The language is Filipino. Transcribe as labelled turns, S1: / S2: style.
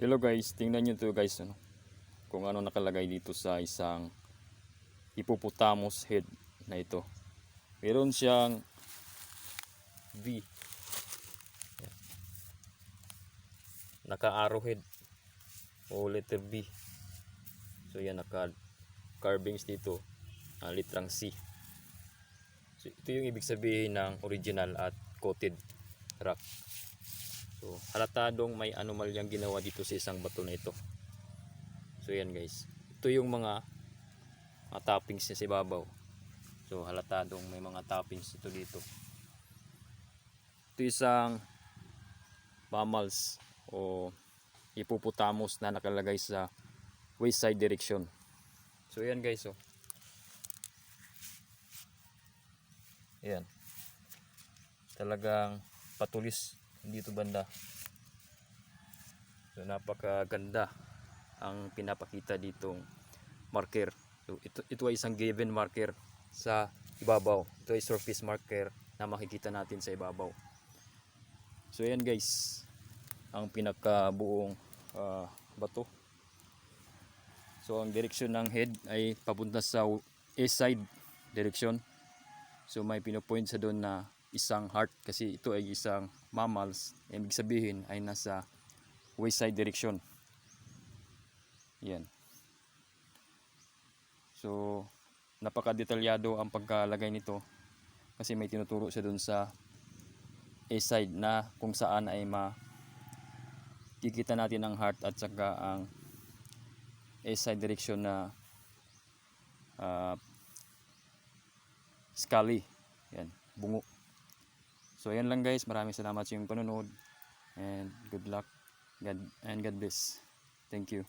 S1: Hello guys, tingnan nyo to guys ano, kung ano nakalagay dito sa isang hippopotamus head na ito. Meron siyang V. Yan. Naka-arrowhead o letter B. So yan naka carvings dito, ah, litrang C. So ito yung ibig sabihin ng original at coated rock. So, halatadong may anomalyang ginawa dito sa isang bato na ito. So, yan guys. Ito yung mga, mga toppings niya sa ibabaw. So, halatadong may mga toppings ito dito. Ito isang mammals o hippopotamus na nakalagay sa west side direction. So, yan guys. Oh. Yan. Talagang patulis dito banda. So napakaganda ang pinapakita ditong marker. So ito ito ay isang given marker sa ibabaw. Ito ay surface marker na makikita natin sa ibabaw. So yan guys, ang pinakabuong ah, bato. So ang direksyon ng head ay papunta sa east side direction. So may pinopoint sa doon na isang heart kasi ito ay isang mammals. Ibig sabihin ay nasa west side direction. Yan. So napaka-detalyado ang pagkalagay nito kasi may tinuturo siya doon sa east side na kung saan ay ma kikita natin ang heart at saka ang east side direction na ah, Scully. Yan, bungo. So yan lang guys, maraming salamat sa inyong panonood and good luck God and God bless. Thank you.